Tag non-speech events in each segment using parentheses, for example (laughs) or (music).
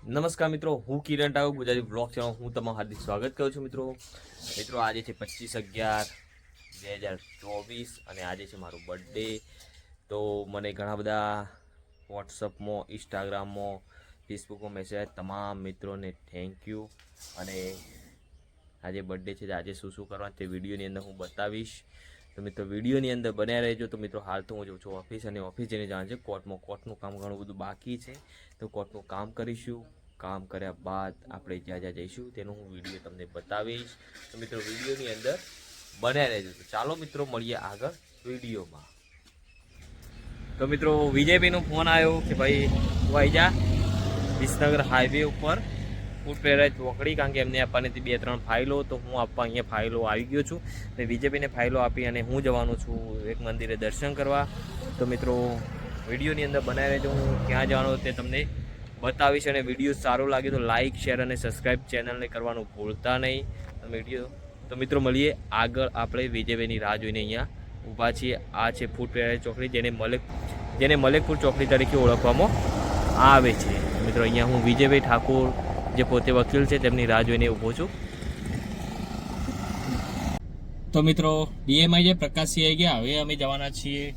નમસ્કાર મિત્રો, હું કિરણ ટાવ ગુજરાતી બ્લોગ ચેનલ હું તમારું હાર્દિક સ્વાગત કરું છું મિત્રો. મિત્રો, આજે છે પચીસ અગિયાર બે હજાર ચોવીસ અને આજે છે મારું બર્થડે તો મને ઘણા બધા વોટ્સઅપમાં ઇન્સ્ટાગ્રામમાં ફેસબુકમાં મેસેજ તમામ મિત્રોને થેન્ક યુ અને આજે બર્થડે છે આજે શું શું કરવાનું તે વિડીયોની અંદર હું બતાવીશ. તો મિત્રો, વિડીયોની અંદર બન્યા રહેજો. તો મિત્રો, હાલ તો હું જઉં છું ઓફિસ અને ઓફિસ જઈને જાણ છે. કોર્ટમાં કોર્ટનું કામ ઘણું બધું બાકી છે. તો કોર્ટનું કામ કરીશું. કામ કર્યા બાદ આપણે જ્યાં જ્યાં જઈશું, તેનો હું વીડિયો તમને બતાવીશ. તો મિત્રો, વિડીયોની અંદર બન્યા રહેજો. તો ચાલો મિત્રો, મળીએ આગળ વિડીયોમાં. તો મિત્રો, વિજયભાઈનો ફોન આવ્યો કે ભાઈ, તું આવી જા. વિસનગર હાઈવે ઉપર. ફૂડ પેરાઈ ચોકડી, કારણ કે એમને આપવાની હતી બે ત્રણ ફાઇલો, તો હું આપવા અહીંયા ફાઇલો આવી ગયો છું. ને બીજેપીને ફાઇલો આપી અને હું જવાનું છું એક મંદિરે દર્શન કરવા. તો મિત્રો, વિડીયોની અંદર બનાવી રહેજો હું ક્યાં જવાનો તે તમને બતાવીશ અને વીડિયો સારો લાગે તો લાઇક શેર અને સબસ્ક્રાઇબ ચેનલને કરવાનું ભૂલતા નહીં. વીડિયો, તો મિત્રો મળીએ આગળ આપણે વિજયભાઈની રાહ જોઈને અહીંયા ઊભા છીએ. આ છે ફૂડ પેરાઇઝ ચોકડી, જેને મલેક, જેને મલેકપુર ચોકડી તરીકે ઓળખવામાં આવે છે. મિત્રો, અહીંયા હું વિજયભાઈ ઠાકોર જે પોતે વકીલ છે, તેમની રાહ જોઈને ઊભો છું. તો મિત્રો ડીએમઆઈ જે પ્રકાશી આવી ગયા, હવે અમે જવાના છીએ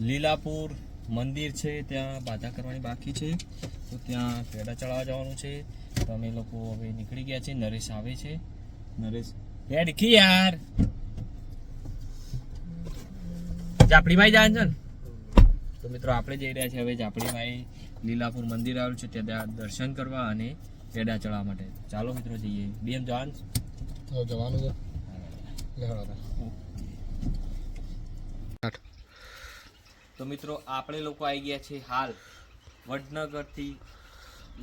લીલાપુર મંદિર છે, ત્યાં બાધા કરવાની બાકી છે. તો ત્યાં પેડા ચડાવવા જવાનું છે. તો અમે લોકો હવે નીકળી ગયા છે નરેશ આવે છે. નરેશ યાર કી યાર જાપડીભાઈ જાય છે ને? તો મિત્રો, આપણે જઈ રહ્યા છીએ. હવે જાપડીભાઈ લીલાપુર મંદિર આવેલું છે. ત્યાં દર્શન કરવા અને પેડા ચડવા માટે. ચાલો મિત્રો જઈએ. બીએમ જવાન તો જવાનું છે. તો મિત્રો આપણે લોકો આવી ગયા છે હાલ વડનગરથી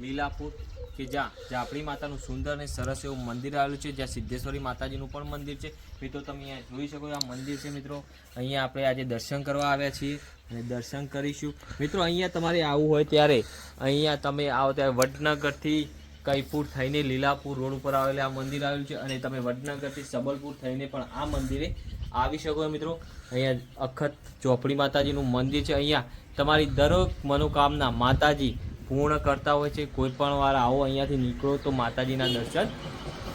લીલાપુર કે જ્યાં? જાપડી માતાનું સુંદર અને સરસ એવું મંદિર આવેલું છે. જ્યાં સિદ્ધેશ્વરી માતાજીનું પણ મંદિર છે. મિત્રો તમે અહીંયા જોઈ શકો આ મંદિર છે મિત્રો. અહીંયા આપણે આજે દર્શન કરવા આવ્યા છીએ અને દર્શન કરીશું. મિત્રો અહીંયા તમારે આવવું હોય ત્યારે અહીંયા તમે આવો ત્યારે વડનગરથી કઈપુર થઈને લીલાપુર રોડ ઉપર આવેલું આ મંદિર આવેલું છે અને તમે વડનગરથી સબલપુર થઈને પણ આ મંદિરે આવી શકો મિત્રો. અહીંયા અખત ચોપડી માતાજીનું મંદિર છે અહીંયા. તમારી દરેક મનોકામના માતાજી પૂર્ણ કરતા હોય છે. કોઈ પણ વાર આવો અહીંયાથી નીકળો તો માતાજીના દર્શન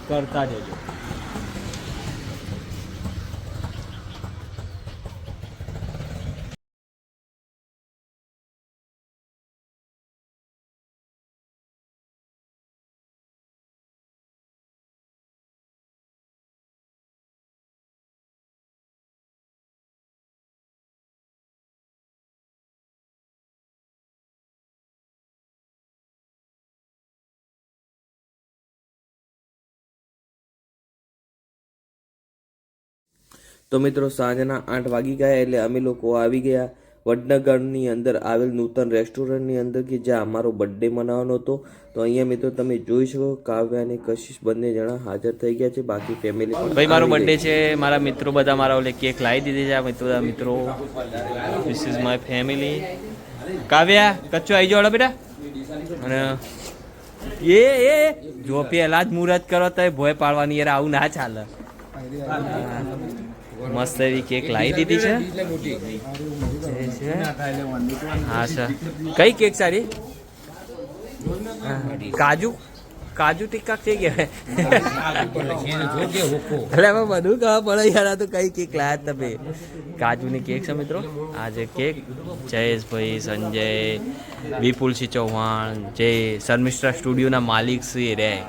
કરતા જજો. તો મિત્રો સાંજના આઠ વાગી ગયા એટલે અમે લોકો આવી ગયા વડનગરની અંદર આવેલ નૂતન રેસ્ટોરન્ટની અંદર કે જ્યાં અમારો બર્થડે મનાવવાનો હતો. તો અહીંયા મિત્રો તમે જોઈ શકો કાવ્ય અને કશિશ બંને જણા હાજર થઈ ગયા છે. બાકી ફેમિલી પણ ભાઈ મારો બર્થડે છે. મારા મિત્રો બધા મારા ઓલે કેક લાવી દીધી છે. આ મિત્રો મિત્રો this is my family Kavya કચ્છો આવી જાવ બેટા. અને એ એ જો પેલા જ મુહૂર્ત કરો તો ભોય પાડવાની યાર આવું ના ચાલે. મસ્ત એવી કેક લાવી દીધી છે. હા સર કઈ કેક સારી? કાજુ? કાજુ ટીકા થઈ ગયા એટલે એમાં બધું ખબર પડે યાર તો કઈ કેક લાયા તમે. કાજુની કેક છે મિત્રો. આ જે કેક જયેશભાઈ, સંજય વિપુલસિંહ ચૌહાણ, જે શર્મિષ્ઠા સ્ટુડિયોના માલિક શ્રી રે.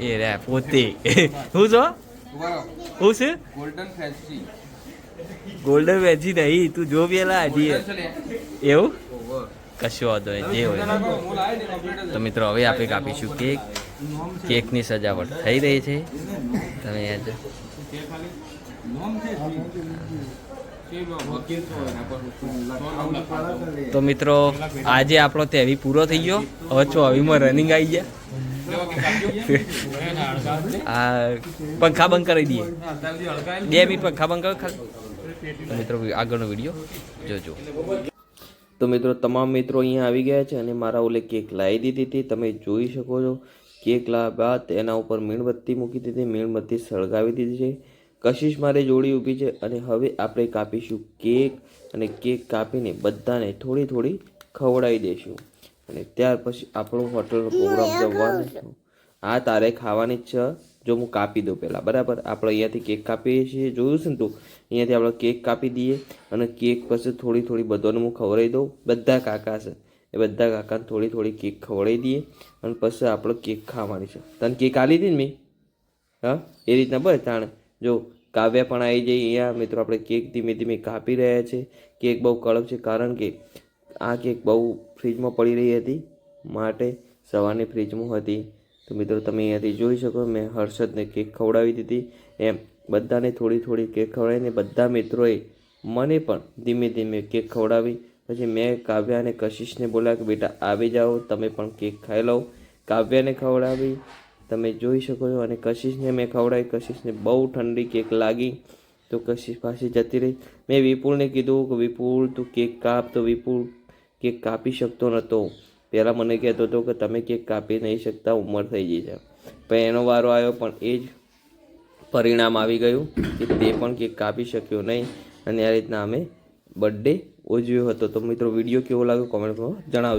એ રે, પોતે. (laughs) શું છો? શું? છે ગોલ્ડન વેજી નહીં તું જો પેલા હજી એવું? કશું વાંધો નહીં જે હોય. તો મિત્રો હવે આપણે કાપીશું કેક. કેકની સજાવટ થઈ રહી છે. તમે યાદ તો મિત્રો આજે આપણો તેવી પૂરો થઈ ગયો. હવે ચોવીમાં રનિંગ આવી ગયા. આ પંખા બંધ કરી દઈએ. બે મિનિટ પંખા બંધ કરો મિત્રો, આગળનો વીડિયો જોજો. તો મિત્રો, તમામ મિત્રો અહીંયા આવી ગયા છે અને મારા ઓલે કેક લાવી દીધી હતી. તમે જોઈ શકો છો, કેક લાવ્યા બાદ એના ઉપર મીણબત્તી મૂકી દીધી. મીણબત્તી સળગાવી દીધી છે. કશિશ મારે જોડી ઊભી છે અને હવે આપણે કાપીશું કેક અને કેક કાપીને બધાને થોડી થોડી ખવડાવી દઈશું. અને ત્યાર પછી આપણો હોટલનો પ્રોગ્રામ જવાનો છે આ તારે ખાવાની જ છે જો હું કાપી દઉં પહેલાં બરાબર? આપણે અહીંયાથી કેક કાપીએ છીએ. જોયું છે ને તું? અહીંયાથી આપણે કેક કાપી દઈએ અને કેક પછી થોડી થોડી બધાને હું ખવડાવી દઉં. બધા કાકા છે. એ બધા કાકાને થોડી થોડી કેક ખવડાવી દઈએ અને પછી આપણે કેક ખાવાની છે. તને કેક આલી હતી ને મેં? હા? એ રીતના બસ તાણે. જો કાવ્યા પણ આવી જઈ અહીંયા. મિત્રો આપણે કેક ધીમે ધીમે કાપી રહ્યા છે. કેક બહુ કડક છે કારણ કે આ કેક બહુ ફ્રીજમાં પડી રહી હતી માટે સવારની ફ્રીજમાં હતી. તો મિત્રો, તમે અહીંયાથી જોઈ શકો, મેં હર્ષદને કેક ખવડાવી દીધી. એમ બધાને થોડી થોડી કેક ખવડાવીને બધા મિત્રોએ મને પણ ધીમે ધીમે કેક ખવડાવી. પછી મેં કાવ્યા અને કશિશને બોલાવ્યા કે, બેટા, આવી જાઓ, તમે પણ કેક ખાઈ લો કાવ્યાને ખવડાવી, તમે જોઈ શકો છો. અને કશિશને મેં ખવડાવી. કશિશને બહુ ઠંડી કેક લાગી. તો કશિશ પાસે જતી રહી. મેં વિપુલને કીધું કે, વિપુલ, તું કેક કાપ. તો વિપુલ કેક કાપી શકતો નહોતો પહેલાં મને કહેતો હતો કે તમે કેક કાપી નહીં શકતા, ઉંમર થઈ ગઈ છે. પણ એનો વારો આવ્યો, પણ એ જ પરિણામ આવી ગયું કે તે પણ કેક કાપી શક્યો નહીં. અને આ રીતના અમે બર્થડે ઉજવ્યો હતો. તો મિત્રો, વીડિયો કેવો લાગ્યો? કોમેન્ટમાં જણાવજો.